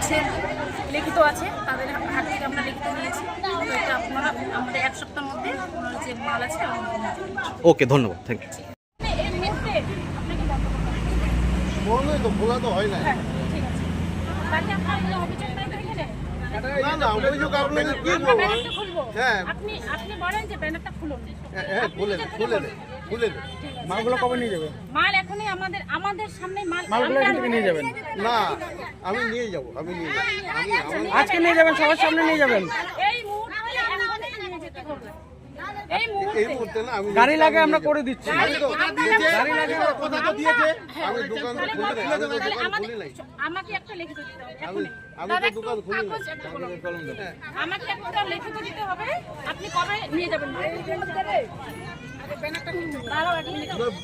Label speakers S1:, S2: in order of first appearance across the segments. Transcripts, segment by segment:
S1: কাছে লিখিত আছে তাদের হাত থেকে আমরা লিখিত নিয়েছি। তো এটা আপনারা আমাদের এক সপ্তাহের মধ্যে যে মাল আছে।
S2: ওকে ধন্যবাদ থ্যাংক ইউ
S3: তো খোলা তো হয় না।
S1: হ্যাঁ ঠিক আছে। বাকি আপনার অভিযোগ নাই এখানে
S3: না না অভিযোগ আপনাকে কি বলব হ্যাঁ।
S1: আপনি আপনি বলেন যে ব্যানারটা খুলুন।
S3: হ্যাঁ, হ্যাঁ খুলে খুলে
S4: মালগুলো কবে নিয়ে যাবে?
S1: মাল এখনই আমাদের আমাদের সামনে মাল
S4: মালগুলো
S1: আমরা-
S4: এখান থেকে নিয়ে যাবেন?
S3: না আমি নিয়ে যাব আমি নিয়ে যাব। আমি আমি
S4: আজকে নিয়ে যাবেন সবার সামনে নিয়ে যাবেন।
S1: এই মুহূর্তে এখনই নিয়ে যেতে হবে। এই
S3: এই
S1: মুহূর্তে।
S3: মুহূর্তে না আমি
S4: গাড়ি লাগে আমরা করে দিচ্ছি।
S3: আমি তো কথা তো দিয়েছে। আমি দোকান
S1: তাহলে
S3: খুলে নাই আমি তো
S1: তাহলে
S3: দোকান
S1: আমাদের
S3: খুলি নাই।
S1: আমাকে একটা লিখিত দিতে হবে
S3: আমি আমি তো দোকান খুলি নাই।
S1: কাগজ একটা কলম দিন।
S3: হ্যাঁ।
S1: আমাকে একটা লিখিত দিতে হবে আপনি কবে নিয়ে যাবেন?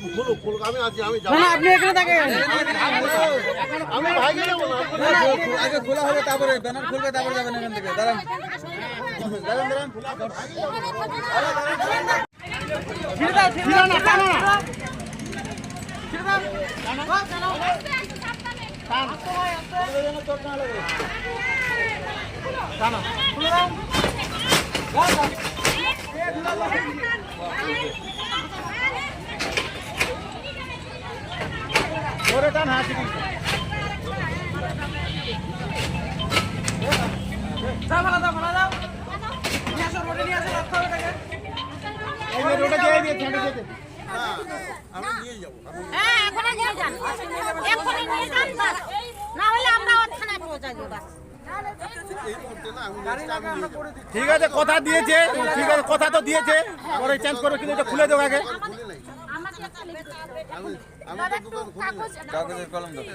S3: খুলো খুলো
S4: আপনি এখানে থাকেন
S3: আমি যাব না
S4: আগে খোলা হবে তারপরে ব্যানার খুলবে তারপরে যাবেন এখান থেকে দাঁড়ান দাঁড়ান দাঁড়ান দাও ছিড়ে দাও ঠিক আছে কথা দিয়েছে ঠিক আছে কথা তো দিয়েছে। পরে চেঞ্জ করে কিন্তু এটা খুলে দেবো আগে। কাগজের কলম দাও।